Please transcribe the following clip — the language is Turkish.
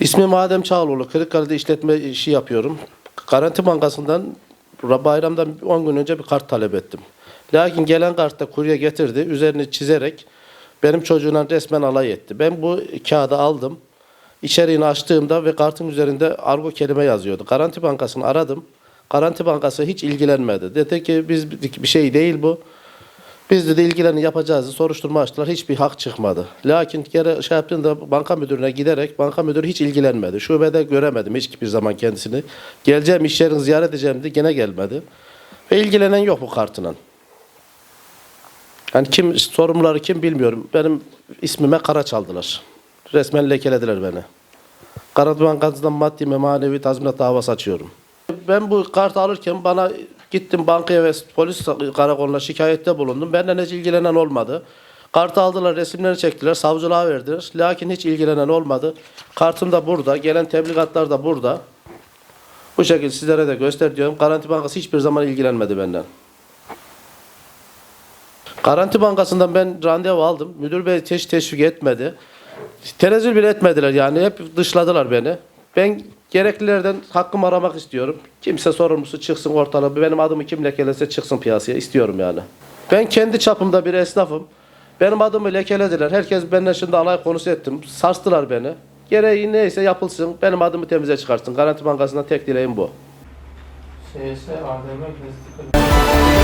İsmim Adem Çağlıoğlu. Kırıkkale'de işletme işi yapıyorum. Garanti Bankası'ndan bayramdan 10 gün önce bir kart talep ettim. Lakin gelen kartta kurye getirdi. Üzerini çizerek benim çocuğuna resmen alay etti. Ben bu kağıdı aldım. İçeriğini açtığımda ve kartın üzerinde argo kelime yazıyordu. Garanti Bankası'nı aradım. Garanti Bankası hiç ilgilenmedi. Dedi ki biz bir şey değil bu. Biz de, de ilgilerini yapacağız. Soruşturma açtılar. Hiçbir hak çıkmadı. Lakin geri şey yaptığında banka müdürüne giderek banka müdürü hiç ilgilenmedi. Şubede göremedim hiçbir zaman kendisini. Geleceğim iş yerini ziyaret edeceğim dedi. Gene gelmedi. Ve ilgilenen yok bu kartla. Yani kim sorumluları kim bilmiyorum. Benim ismime kara çaldılar. Resmen lekelediler beni. Garanti Bankası'ndan maddi ve manevi tazminat davası açıyorum. Ben bu kartı alırken bana gittim bankaya ve polis karakoluna şikayette bulundum. Benden hiç ilgilenen olmadı. Kartı aldılar, resimlerini çektiler, savcılığa verdiler. Lakin hiç ilgilenen olmadı. Kartım da burada, gelen tebligatlar da burada. Bu şekilde sizlere de göster diyorum. Garanti Bankası hiçbir zaman ilgilenmedi benden. Garanti Bankası'ndan ben randevu aldım. Müdür bey hiç teşvik etmedi. Tenezzül bile etmediler yani. Hep dışladılar beni. Ben gereklilerden hakkımı aramak istiyorum. Kimse sorumlusu çıksın ortalığa. Benim adımı kim lekelese çıksın piyasaya istiyorum yani. Ben kendi çapımda bir esnafım. Benim adımı lekelediler. Herkes benden şimdi alay konusu ettim. Sarstılar beni. Gereği neyse yapılsın. Benim adımı temize çıkarsın. Garanti Bankası'ndan tek dileğim bu. CS ADM